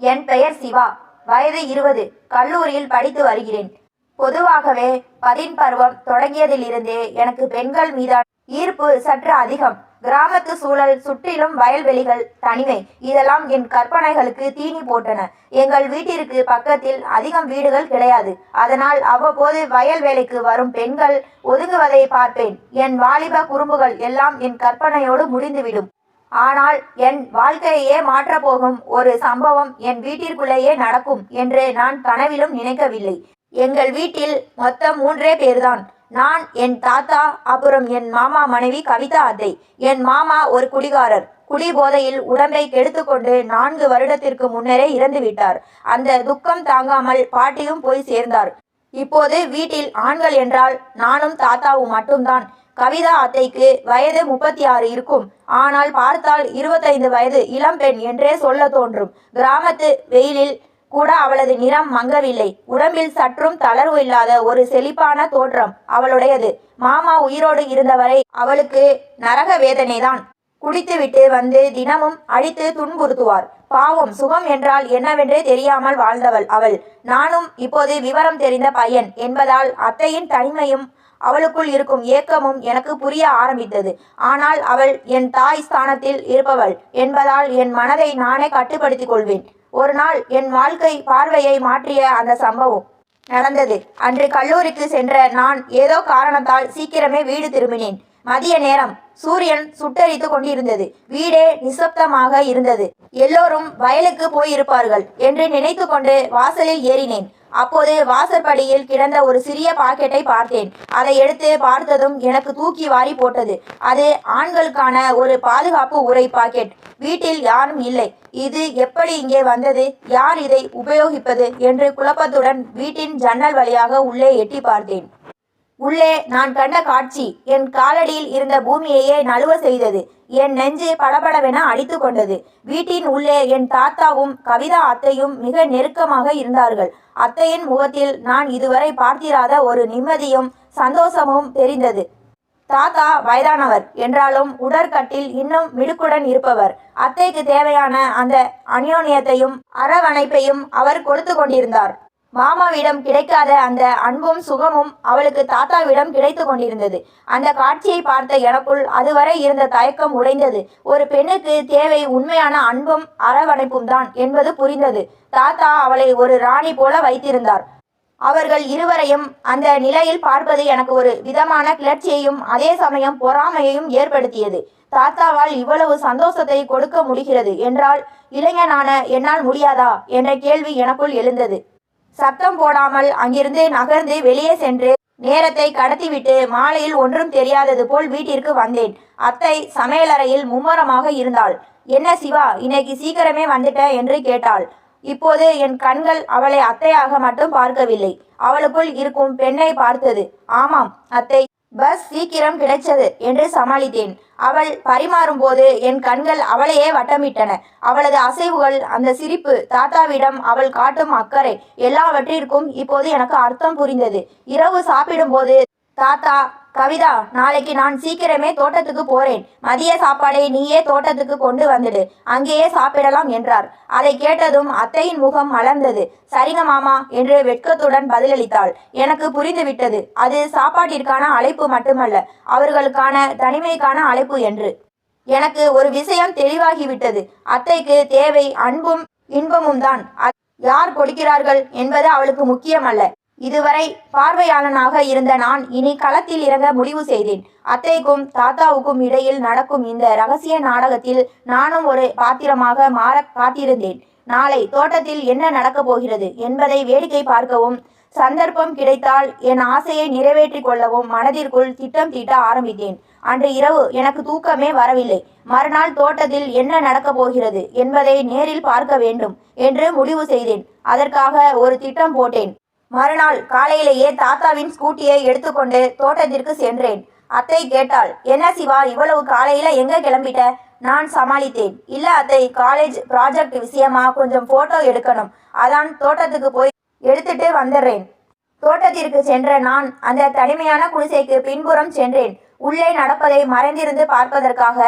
என் பெயர் சிவா. வயது இருபது. கல்லூரியில் படித்து வருகிறேன். பொதுவாகவே பதின் பருவம் தொடங்கியதிலிருந்தே எனக்கு பெண்கள் மீதான ஈர்ப்பு சற்று அதிகம். கிராமத்து சூழல் சுற்றிலும் வயல்வெளிகள் தனிமை. இதெல்லாம் என் கற்பனைகளுக்கு தீனி போட்டன. எங்கள் வீட்டிற்கு பக்கத்தில் அதிகம் வீடுகள் கிடையாது. அதனால் அவ்வப்போது வயல் வேலைக்கு வரும் பெண்கள் ஒதுங்குவதை பார்ப்பேன். என் வாலிப குறும்புகள் எல்லாம் என் கற்பனையோடு முடிந்துவிடும். ஆனால் என் வாழ்க்கையே மாற்றப்போகும் ஒரு சம்பவம் என் வீட்டிற்குள்ளேயே நடக்கும் என்று நான் கனவிலும் நினைக்கவில்லை. எங்கள் வீட்டில் மொத்தம் மூன்றே பேர்தான். நான் என் தாத்தா அப்புறம் என் மாமா மனைவி கவிதா அத்தை. என் மாமா ஒரு குடிகாரர். குடி போதையில் உடம்பை கெடுத்துக்கொண்டு நான்கு வருடத்திற்கு முன்னரே இறந்து விட்டார். அந்த துக்கம் தாங்காமல் பாட்டியும் போய் சேர்ந்தார். இப்போது வீட்டில் ஆண்கள் என்றால் நானும் தாத்தாவும் மட்டும்தான். கவிதா அத்தைக்கு வயது முப்பத்தி ஆறு இருக்கும். ஆனால் பார்த்தால் இருபத்தைந்து வயது இளம்பெண் என்றே சொல்ல தோன்றும். கிராமத்து வெயிலில் கூட அவளது நிறம் மங்கவில்லை. உடம்பில் சற்றும் தளர்வு இல்லாத ஒரு செழிப்பான தோற்றம் அவளுடையது. மாமா உயிரோடு இருந்தவரை அவளுக்கு நரக வேதனைதான். குடித்துவிட்டு வந்து தினமும் அடித்து துன்புறுத்துவார். பாவம் சுகம் என்றால் என்னவென்றே தெரியாமல் வாழ்ந்தவள் அவள். நானும் இப்போது விவரம் தெரிந்த பையன் என்பதால் அத்தையின் தனிமையும் அவளுக்குள் இருக்கும் ஏக்கமும் எனக்கு புரிய ஆரம்பித்தது. ஆனால் அவள் என் தாய் ஸ்தானத்தில் இருப்பவள் என்பதால் என் மனதை நானே கட்டுப்படுத்திக் கொள்வேன். ஒரு நாள் என் வாழ்க்கை பார்வையை மாற்றிய அந்த சம்பவம் நடந்தது. அன்று கல்லூரிக்கு சென்ற நான் ஏதோ காரணத்தால் சீக்கிரமே வீடு திரும்பினேன். மதிய நேரம். சூரியன் சுட்டரித்து கொண்டிருந்தது. வீடே நிசப்தமாக இருந்தது. எல்லோரும் வயலுக்கு போயிருப்பார்கள் என்று நினைத்து கொண்டு வாசலில் ஏறினேன். அப்போது வாசற்படியில் கிடந்த ஒரு சிறிய பாக்கெட்டை பார்த்தேன். அதை எடுத்து பார்த்ததும் எனக்கு தூக்கி வாரி போட்டது. அது ஆண்களுக்கான ஒரு பாதுகாப்பு உரை பாக்கெட். வீட்டில் யாரும் இல்லை. இது எப்படி இங்கே வந்தது? யார் இதை உபயோகிப்பது? என்று குழப்பத்துடன் வீட்டின் ஜன்னல் வழியாக உள்ளே எட்டி பார்த்தேன். உள்ளே நான் கண்ட காட்சி என் காலடியில் இருந்த பூமியையே நழுவ செய்தது. என் நெஞ்சு படபடவென அடித்து கொண்டது. வீட்டின் உள்ளே என் தாத்தாவும் கவிதா அத்தையும் மிக நெருக்கமாக இருந்தார்கள். அத்தையின் முகத்தில் நான் இதுவரை பார்த்திராத ஒரு நிம்மதியும் சந்தோஷமும் தெரிந்தது. தாத்தா வயதானவர். என்றாலும் உடற்கட்டில் இன்னும் மிடுக்குடன் இருப்பவர். அத்தைக்கு தேவையான அந்த அநியோன்யத்தையும் அரவணைப்பையும் அவர் கொடுத்து கொண்டிருந்தார். மாமாவிடம் கிடைக்காத அந்த அன்பும் சுகமும் அவளுக்கு தாத்தாவிடம் கிடைத்து கொண்டிருந்தது. அந்த காட்சியை பார்த்த எனக்குள் அதுவரை இருந்த தயக்கம் உடைந்தது. ஒரு பெண்ணுக்கு தேவை உண்மையான அன்பும் அரவணைப்பும் தான் என்பது புரிந்தது. தாத்தா அவளை ஒரு ராணி போல வைத்திருந்தார். அவர்கள் இருவரையும் அந்த நிலையில் பார்ப்பது எனக்கு ஒரு விதமான கிளர்ச்சியையும் அதே சமயம் பொறாமையையும் ஏற்படுத்தியது. தாத்தாவால் இவ்வளவு சந்தோஷத்தை கொடுக்க முடிகிறது என்றால் இளைஞனான என்னால் முடியாதா? என்ற கேள்வி எனக்குள் எழுந்தது. சத்தம் போடாமல் அங்கிருந்து நகர்ந்து வெளியே சென்று நேரத்தை கடத்திவிட்டு மாலையில் ஒன்றும் தெரியாதது போல் வீட்டிற்கு வந்தேன். அத்தை சமையலறையில் மும்மரமாக இருந்தாள். என்ன சிவா இன்னைக்கு சீக்கிரமே வந்துட்ட? என்று கேட்டாள். இப்போது என் கண்கள் அவளை அத்தையாக மட்டும் பார்க்கவில்லை. அவளுக்குள் இருக்கும் பெண்ணை பார்த்தது. ஆமாம் அத்தை பஸ் சீக்கிரம் கிடைச்சது என்று சமாளித்தேன். அவள் பரிமாறும்போது என் கண்கள் அவளையே வட்டமிட்டன. அவளது அசைவுகள் அந்த சிரிப்பு தாத்தாவிடம் அவள் காட்டும் அக்கறை எல்லாவற்றிற்கும் இப்போது எனக்கு அர்த்தம் புரிந்தது. இரவு சாப்பிடும்போது தாத்தா கவிதா நாளைக்கு நான் சீக்கிரமே தோட்டத்துக்கு போறேன். மதிய சாப்பாடை நீயே தோட்டத்துக்கு கொண்டு வந்துடு. அங்கேயே சாப்பிடலாம் என்றார். அதை கேட்டதும் அத்தையின் முகம் மலர்ந்தது. சரிங்க மாமா என்று வெட்கத்துடன் பதிலளித்தாள். எனக்கு புரிந்துவிட்டது. அது சாப்பாட்டிற்கான அழைப்பு மட்டுமல்ல அவர்களுக்கான தனிமைக்கான அழைப்பு என்று. எனக்கு ஒரு விஷயம் தெளிவாகிவிட்டது. அத்தைக்கு தேவை அன்பும் இன்பமும் தான் யார் கொடுக்கிறார்கள் என்பது அவளுக்கு முக்கியமல்ல. இதுவரை பார்வையாளனாக இருந்த நான் இனி களத்தில் இறங்க முடிவு செய்தேன். அத்தைக்கும் தாத்தாவுக்கும் இடையில் நடக்கும் இந்த ரகசிய நாடகத்தில் நானும் ஒரு பாத்திரமாக மாற காத்திருந்தேன். நாளை தோட்டத்தில் என்ன நடக்கப் போகிறது என்பதை வேடிக்கை பார்க்கவும் சந்தர்ப்பம் கிடைத்தால் என் ஆசையை நிறைவேற்றிக் கொள்ளவும் மனதிற்குள் திட்டம் தீட்ட ஆரம்பித்தேன். அன்று இரவு எனக்கு தூக்கமே வரவில்லை. மறுநாள் தோட்டத்தில் என்ன நடக்கப் போகிறது என்பதை நேரில் பார்க்க வேண்டும் என்று முடிவு செய்தேன். அதற்காக ஒரு திட்டம் போட்டேன். மறுநாள் காலையிலேயே தாத்தாவின் ஸ்கூட்டியை எடுத்துக்கொண்டு தோட்டத்திற்கு சென்றேன். அத்தை கேட்டாள் என்ன சிவா இவ்வளவு காலையில எங்க கிளம்பிட்ட? நான் சமாளித்தேன். இல்ல அத்தை காலேஜ் ப்ராஜெக்ட் விஷயமா கொஞ்சம் போட்டோ எடுக்கணும். அதான் தோட்டத்துக்கு போய் எடுத்துட்டு வந்துடுறேன். தோட்டத்திற்கு சென்ற நான் அந்த தனிமையான குடிசைக்கு பின்புறம் சென்றேன். உள்ளே நடப்பதை மறைந்திருந்து பார்ப்பதற்காக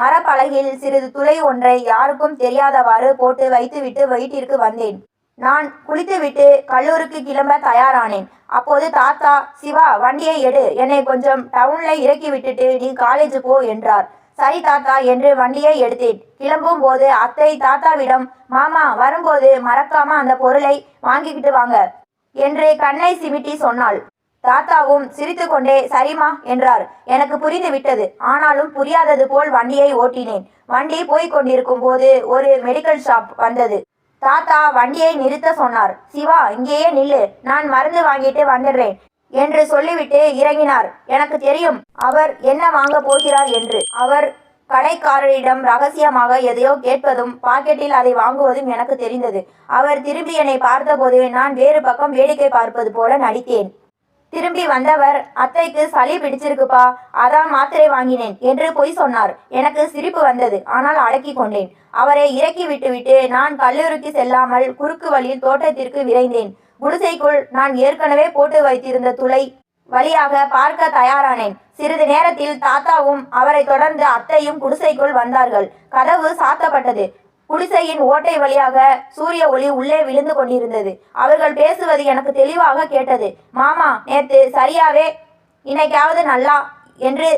மரப்பலகையில் சிறிது துளை ஒன்றை யாருக்கும் தெரியாதவாறு போட்டு வைத்துவிட்டு வீட்டிற்கு வந்தேன். நான் குளித்துவிட்டு கல்லூருக்கு கிளம்ப தயாரானேன். அப்போது தாத்தா சிவா வண்டியை எடு. என்னை கொஞ்சம் டவுன்ல இறக்கி விட்டுட்டு நீ காலேஜ் போ என்றார். சரி தாத்தா என்று வண்டியை எடுத்தேன். கிளம்பும் போது அத்தை தாத்தாவிடம் மாமா வரும்போது மறக்காம அந்த பொருளை வாங்கிக்கிட்டு வாங்க என்று கண்ணை சிமிட்டி சொன்னாள். தாத்தாவும் சிரித்துக்கொண்டே சரிம்மா என்றார். எனக்கு புரிந்து விட்டது ஆனாலும் புரியாதது போல் வண்டியை ஓட்டினேன். வண்டி போய்க் கொண்டிருக்கும் போது ஒரு மெடிக்கல் ஷாப் வந்தது. தாத்தா வண்டியை நிறுத்த சொன்னார். சிவா இங்கேயே நில்லு. நான் மருந்து வாங்கிட்டு வந்துடுறேன் என்று சொல்லிவிட்டு இறங்கினார். எனக்கு தெரியும் அவர் என்ன வாங்க போகிறார் என்று. அவர் கடைக்காரரிடம் ரகசியமாக எதையோ கேட்பதும் பாக்கெட்டில் அதை வாங்குவதும் எனக்கு தெரிந்தது. அவர் திரும்பி என்னை பார்த்தபோது நான் வேறு பக்கம் வேடிக்கை பார்ப்பது போல நடித்தேன். திரும்பி வந்தவர் அத்தைக்கு சளி பிடிச்சிருக்குப்பா அதான் மாத்திரை வாங்கினேன் என்று பொய் சொன்னார். எனக்கு சிரிப்பு வந்தது. ஆனால் அடக்கி கொண்டேன். அவரை இறக்கி விட்டுவிட்டு நான் கல்லூரிக்கு செல்லாமல் குறுக்கு வழியில் தோட்டத்திற்கு விரைந்தேன். குடிசைக்குள் நான் ஏற்கனவே போட்டு வைத்திருந்த துளை வழியாக பார்க்க தயாரானேன். சிறிது நேரத்தில் தாத்தாவும் அவரை தொடர்ந்து அத்தையும் குடிசைக்குள் வந்தார்கள். கதவு சாத்தப்பட்டது. குடிசையின் ஓட்டை வழியாக சூரிய ஒளி உள்ளே விழுந்து கொண்டிருந்தது. அவர்கள் பேசுவது எனக்கு தெளிவாக கேட்டது. மாமா நேத்து சரியாவே இன்னைக்காவது நல்லா என்று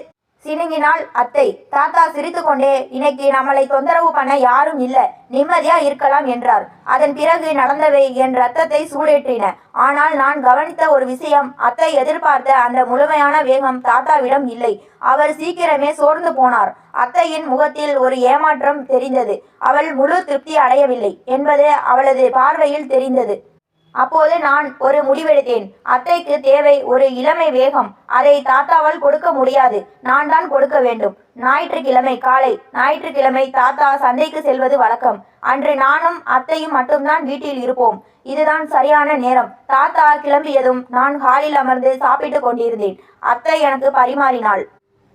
சினுங்கினாள் அத்தை. தாத்தா சிரித்துக்கொண்டே இன்னைக்கு நம்மளை தொந்தரவு பண்ண யாரும் இல்லை. நிம்மதியா இருக்கலாம் என்றார். அதன் பிறகு நடந்தவை என் ரத்தத்தை சூடேற்றின. ஆனால் நான் கவனித்த ஒரு விஷயம் அத்தை எதிர்பார்த்த அந்த முழுமையான வேகம் தாத்தாவிடம் இல்லை. அவர் சீக்கிரமே சோர்ந்து போனார். அத்தையின் முகத்தில் ஒரு ஏமாற்றம் தெரிந்தது. அவள் முழு திருப்தி அடையவில்லை என்பது அவளது பார்வையில் தெரிந்தது. அப்போது நான் ஒரு முடிவெடுத்தேன். அத்தைக்கு தேவை ஒரு இளமை வேகம். அதை தாத்தாவால் கொடுக்க முடியாது. நான் தான் கொடுக்க வேண்டும். ஞாயிற்றுக்கிழமை காலை. ஞாயிற்றுக்கிழமை தாத்தா சந்தைக்கு செல்வது வழக்கம். அன்று நானும் அத்தையும் மட்டும்தான் வீட்டில் இருப்போம். இதுதான் சரியான நேரம். தாத்தா கிளம்பியதும் நான் ஹாலில் அமர்ந்து சாப்பிட்டு கொண்டிருந்தேன். அத்தை எனக்கு பரிமாறினாள்.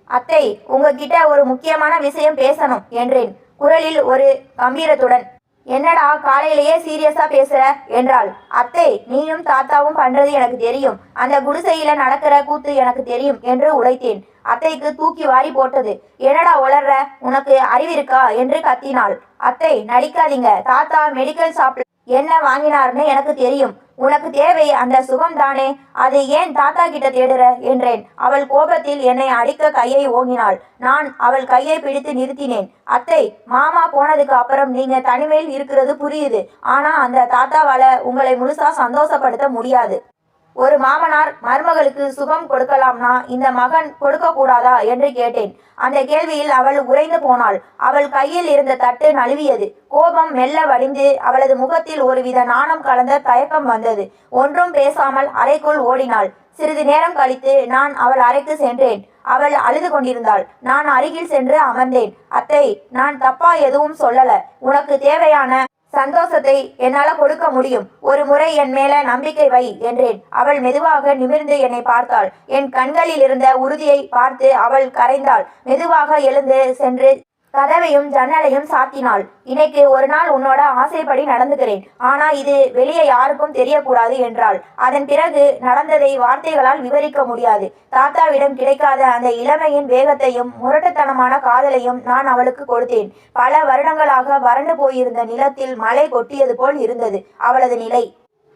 அத்தை உங்ககிட்ட ஒரு முக்கியமான விஷயம் பேசணும் என்றேன். குரலில் ஒரு கம்பீரத்துடன். என்னடா காலையிலேயே சீரியஸா பேசுற? என்றாள். அத்தை நீயும் தாத்தாவும் பண்றது எனக்கு தெரியும். அந்த குடிசையில நடக்கிற கூத்து எனக்கு தெரியும் என்று உழைத்தேன் அத்தைக்கு தூக்கி வாரி போட்டது. என்னடா உளர்ற? உனக்கு அறிவிருக்கா என்று கத்தினாள். அத்தை நடிக்காதீங்க. தாத்தா மெடிக்கல் ஷாப்ல என்ன வாங்கினார்னு எனக்கு தெரியும். உனக்கு தேவை அந்த சுகம் தானே. அது ஏன் தாத்தா கிட்ட தேடுற? என்றேன். அவள் கோபத்தில் என்னை அடிக்க கையை ஓங்கினாள். நான் அவள் கையை பிடித்து நிறுத்தினேன். அத்தை மாமா போனதுக்கு அப்புறம் நீங்க தனிமையில் இருக்கிறது புரியுது. ஆனா அந்த தாத்தாவால உங்களை முழுசா சந்தோஷப்படுத்த முடியாது. ஒரு மாமனார் மருமகளுக்கு சுகம் கொடுக்கலாம்னா இந்த மகன் கொடுக்க கூடாதா என்று கேட்டேன். அந்த கேள்வியில் அவள் உறைந்து போனாள். அவள் கையில் இருந்த தட்டு நழுவியது. கோபம் மெல்ல வடிந்து அவளது முகத்தில் ஒருவித நாணம் கலந்த தயக்கம் வந்தது. ஒன்றும் பேசாமல் அறைக்குள் ஓடினாள். சிறிது நேரம் கழித்து நான் அவள் அறைக்கு சென்றேன். அவள் அழுது கொண்டிருந்தாள். நான் அருகில் சென்று அமர்ந்தேன். அத்தை நான் தப்பா எதுவும் சொல்லல. உனக்கு தேவையான சந்தோஷத்தை என்னால கொடுக்க முடியும். ஒரு முறை என் மேல நம்பிக்கை வை என்றேன். அவள் மெதுவாக நிமிர்ந்து என்னை பார்த்தாள். என் கண்களில் இருந்த உறுதியை பார்த்து அவள் கரைந்தாள். மெதுவாக எழுந்து சென்று கதவையும் ஜன்னலையும் சாத்தினாள். இன்னைக்கு ஒரு நாள் உன்னோட ஆசைப்படி நடந்துக்கிறேன். ஆனா இது வெளியே யாருக்கும் தெரியக்கூடாது என்றாள். அதன் பிறகு நடந்ததை வார்த்தைகளால் விவரிக்க முடியாது. தாத்தாவிடம் கிடைக்காத அந்த இளமையின் வேகத்தையும் முரட்டுத்தனமான காதலையும் நான் அவளுக்கு கொடுத்தேன். பல வருடங்களாக வறண்டு போயிருந்த நிலத்தில் மழை கொட்டியது போல் இருந்தது. அவளது நிலை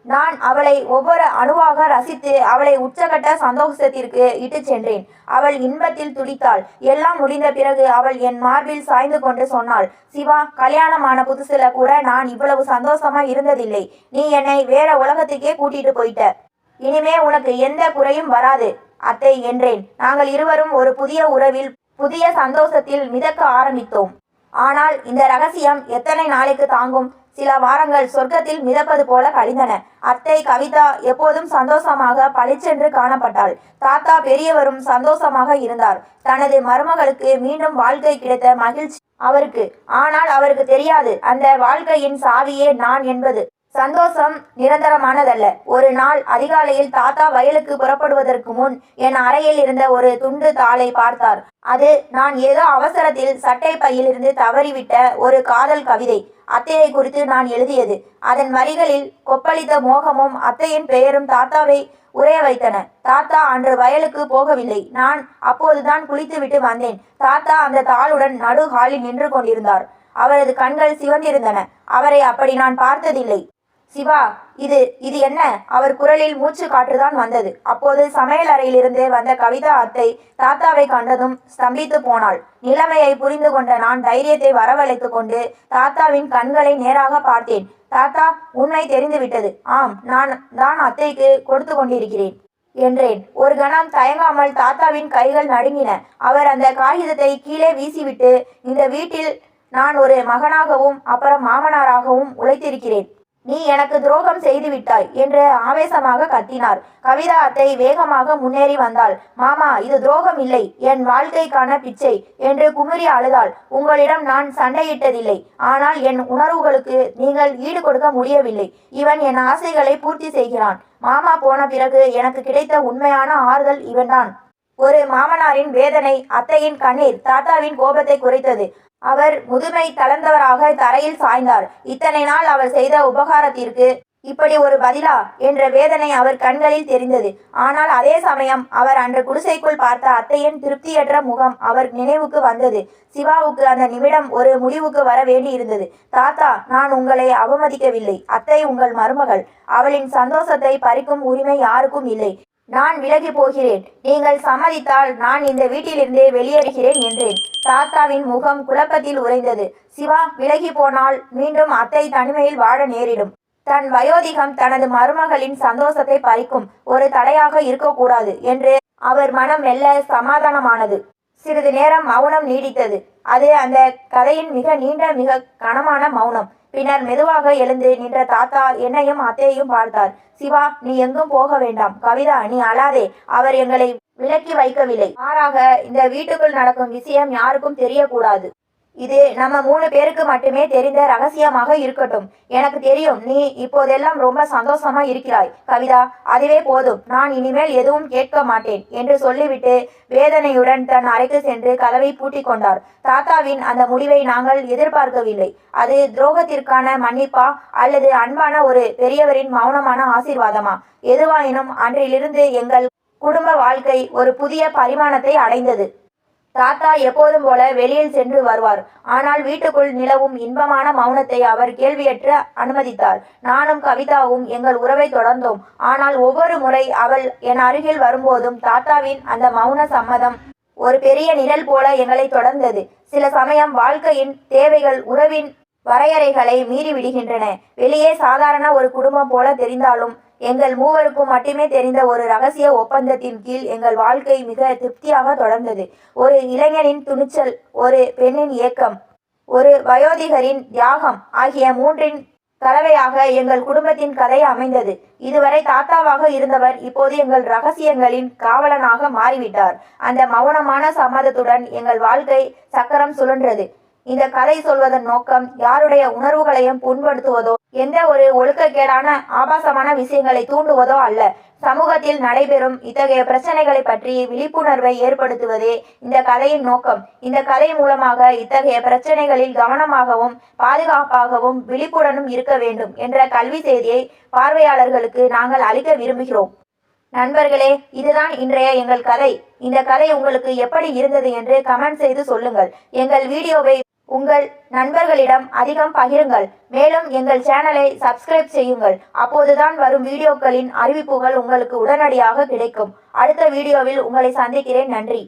நான் அவளை ஒவ்வொரு அணுவாக ரசித்து அவளை உச்சகட்ட சந்தோஷத்திற்கு இட்டு சென்றேன். அவள் இன்பத்தில் துடித்தாள். எல்லாம் முடிந்த பிறகு அவள் என் மார்பில் சாய்ந்து கொண்டு சொன்னாள் சிவா கல்யாணமான புதுசுல கூட நான் இவ்வளவு சந்தோஷமா இருந்ததில்லை. நீ என்னை வேற உலகத்துக்கே கூட்டிட்டு போயிட்ட. இனிமே உனக்கு எந்த குறையும் வராது அத்தை என்றேன். நாங்கள் இருவரும் ஒரு புதிய உறவில் புதிய சந்தோஷத்தில் மிதக்க ஆரம்பித்தோம். ஆனால் இந்த ரகசியம் எத்தனை நாளைக்கு தாங்கும்? சில வாரங்கள் சொர்க்கத்தில் மிதப்பது போல கழிந்தன. அத்தை கவிதா எப்போதும் சந்தோஷமாக பளிச்சென்று காணப்பட்டாள். தாத்தா பெரியவரும் சந்தோஷமாக இருந்தார். தனது மருமகளுக்கு மீண்டும் வாழ்க்கை கிடைத்த மகிழ்ச்சி அவருக்கு. ஆனால் அவருக்கு தெரியாது. அந்த வாழ்க்கையின் சாவியே நான் என்பது. சந்தோஷம் நிரந்தரமானதல்ல. ஒரு நாள் அதிகாலையில் தாத்தா வயலுக்கு புறப்படுவதற்கு முன் என் அறையில் இருந்த ஒரு துண்டு தாளை பார்த்தார். அது நான் ஏதோ அவசரத்தில் சட்டை பையிலிருந்து தவறிவிட்ட ஒரு காதல் கவிதை. அத்தையை குறித்து நான் எழுதியது. அதன் வரிகளில் கொப்பளித்த மோகமும் அத்தையின் பெயரும் தாத்தாவை உரைய வைத்தன. தாத்தா அன்று வயலுக்கு போகவில்லை. நான் அப்போதுதான் குளித்துவிட்டு வந்தேன். தாத்தா அந்த தாளுடன் நடு ஹாலில் நின்று கொண்டிருந்தார். அவரது கண்கள் சிவந்திருந்தன. அவரை அப்படி நான் பார்த்ததில்லை. சிவா இது இது என்ன? அவர் குரலில் மூச்சு காற்றுதான் வந்தது. அப்போது சமையல் அறையிலிருந்து வந்த கவிதா அத்தை தாத்தாவை கண்டதும் ஸ்தம்பித்து போனாள். நிலைமையை புரிந்து கொண்ட நான் தைரியத்தை வரவழைத்து கொண்டு தாத்தாவின் கண்களை நேராக பார்த்தேன். தாத்தா உண்மை தெரிந்துவிட்டது. ஆம் நான் தான் அத்தைக்கு கொடுத்து கொண்டிருக்கிறேன் என்றேன். ஒரு கணம் தயங்காமல் தாத்தாவின் கைகள் நடுங்கின. அவர் அந்த காகிதத்தை கீழே வீசிவிட்டு இந்த வீட்டில் நான் ஒரு மகனாகவும் அப்புறம் மாமனாராகவும் உழைத்திருக்கிறேன். நீ எனக்கு துரோகம் செய்து விட்டாய் என்று ஆவேசமாக கத்தினார். கவிதா அத்தை வேகமாக முன்னேறி வந்தாள். மாமா இது துரோகம் இல்லை. என் வாழ்க்கைக்கான பிச்சை என்று குமுறி அழுதாள். உங்களிடம் நான் சண்டையிட்டதில்லை. ஆனால் என் உணர்வுகளுக்கு நீங்கள் ஈடு கொடுக்க முடியவில்லை. இவன் என் ஆசைகளை பூர்த்தி செய்கிறான். மாமா போன பிறகு எனக்கு கிடைத்த உண்மையான ஆறுதல் இவன்தான். ஒரு மாமனாரின் வேதனை அத்தையின் கண்ணீர் தாத்தாவின் கோபத்தை குறைத்தது. அவர் முதுமை தளர்ந்தவராக தரையில் சாய்ந்தார். இத்தனை நாள் அவர் செய்த உபகாரத்திற்கு இப்படி ஒரு பதிலா என்ற வேதனை அவர் கண்களில் தெரிந்தது. ஆனால் அதே சமயம் அவர் அன்று குடிசைக்குள் பார்த்த அத்தையின் திருப்தியற்ற முகம் அவர் நினைவுக்கு வந்தது. சிவாவுக்கு அந்த நிமிடம் ஒரு முடிவுக்கு வர வேண்டியிருந்தது தாத்தா நான் உங்களை அவமதிக்கவில்லை. அத்தை உங்கள் மருமகள். அவளின் சந்தோஷத்தை பறிக்கும் உரிமை யாருக்கும் இல்லை. நான் விலகி போகிறேன். நீங்கள் சம்மதித்தால் நான் இந்த வீட்டிலிருந்தே வெளியேறுகிறேன் என்றேன். தாத்தாவின் முகம் குழப்பத்தில் உறைந்தது. சிவா விலகி போனால் மீண்டும் அத்தை தனிமையில் வாழ நேரிடும். தன் வயோதிகம் தனது மருமகளின் சந்தோஷத்தை பறிக்கும். ஒரு தடையாக இருக்கக்கூடாது என்று அவர் மனம் மெல்ல சமாதானமானது. சிறிது நேரம் மௌனம் நீடித்தது. அது அந்த கதையின் மிக நீண்ட மிக கனமான மௌனம். பின்னர் மெதுவாக எழுந்து நின்ற தாத்தா என்னையும் அத்தையையும் பார்த்தார். சிவா நீ எங்கும் போக வேண்டாம். கவிதா நீ அழாதே. அவர் எங்களை விலக்கி வைக்கவில்லை. மாறாக இந்த வீட்டுக்குள் நடக்கும் விஷயம் யாருக்கும் தெரியக்கூடாது. இது நம்ம மூணு பேருக்கு மட்டுமே தெரிந்த ரகசியமாக இருக்கட்டும். எனக்கு தெரியும் நீ இப்போதெல்லாம் ரொம்ப சந்தோஷமா இருக்கிறாய். கவிதா அதுவே போதும். நான் இனிமேல் எதுவும் கேட்க மாட்டேன் என்று சொல்லிவிட்டு வேதனையுடன் தன் அறைக்கு சென்று கதவை பூட்டிக் கொண்டார். தாத்தாவின் அந்த முடிவை நாங்கள் எதிர்பார்க்கவில்லை. அது துரோகத்திற்கான மன்னிப்பா அல்லது அன்பான ஒரு பெரியவரின் மௌனமான ஆசீர்வாதமா? எதுவாயினும் அன்றிலிருந்து எங்கள் குடும்ப வாழ்க்கை ஒரு புதிய பரிமாணத்தை அடைந்தது. தாத்தா எப்போதும் போல வெளியில் சென்று வருவார். ஆனால் வீட்டுக்குள் நிலவும் இன்பமான மௌனத்தை அவர் கேள்வியற்று அனுமதித்தார். நானும் கவிதாவும் எங்கள் உறவை தொடர்ந்தோம். ஆனால் ஒவ்வொரு முறை அவள் என் அருகில் வரும்போதும் தாத்தாவின் அந்த மௌன சம்மதம் ஒரு பெரிய நிழல் போல எங்களை தொடர்ந்தது. சில சமயம் வாழ்க்கையின் தேவைகள் உறவின் வரையறைகளை மீறிவிடுகின்றன. வெளியே சாதாரண ஒரு குடும்பம் போல தெரிந்தாலும் எங்கள் மூவருக்கும் மட்டுமே தெரிந்த ஒரு ரகசிய ஒப்பந்தத்தின் கீழ் எங்கள் வாழ்க்கை மிக திருப்தியாக தொடர்ந்தது. ஒரு இளைஞனின் துணிச்சல் ஒரு பெண்ணின் ஏக்கம் ஒரு வயோதிகரின் தியாகம் ஆகிய மூன்றின் கலவையாக எங்கள் குடும்பத்தின் கதை அமைந்தது. இதுவரை தாத்தாவாக இருந்தவர் இப்போது எங்கள் ரகசியங்களின் காவலனாக மாறிவிட்டார். அந்த மௌனமான சம்மதத்துடன் எங்கள் வாழ்க்கை சக்கரம் சுழன்றது. இந்த கதை சொல்வதன் நோக்கம் யாருடைய உணர்வுகளையும் புண்படுத்துவதோ எந்த ஒரு ஒழுக்கக்கேடான ஆபாசமான விஷயங்களை தூண்டுவதோ அல்ல. சமூகத்தில் நடைபெறும் இத்தகைய பிரச்சனைகளை பற்றி விழிப்புணர்வை ஏற்படுத்துவதே இந்த கதையின் நோக்கம். இந்த கதை மூலமாக இத்தகைய பிரச்சனைகளில் கவனமாகவும் பாதுகாப்பாகவும் விழிப்புடனும் இருக்க வேண்டும் என்ற கல்வி செய்தியை பார்வையாளர்களுக்கு நாங்கள் அளிக்க விரும்புகிறோம். நண்பர்களே இதுதான் இன்றைய எங்கள் கதை இந்த கதை உங்களுக்கு எப்படி இருந்தது என்று கமெண்ட் செய்து சொல்லுங்கள். எங்கள் வீடியோவை உங்கள் நண்பர்களிடம் அதிகம் பகிருங்கள். மேலும் எங்கள் சேனலை சப்ஸ்கிரைப் செய்யுங்கள். அப்போதுதான் வரும் வீடியோக்களின் அறிவிப்புகள் உங்களுக்கு உடனடியாக கிடைக்கும். அடுத்த வீடியோவில் உங்களை சந்திக்கிறேன். நன்றி.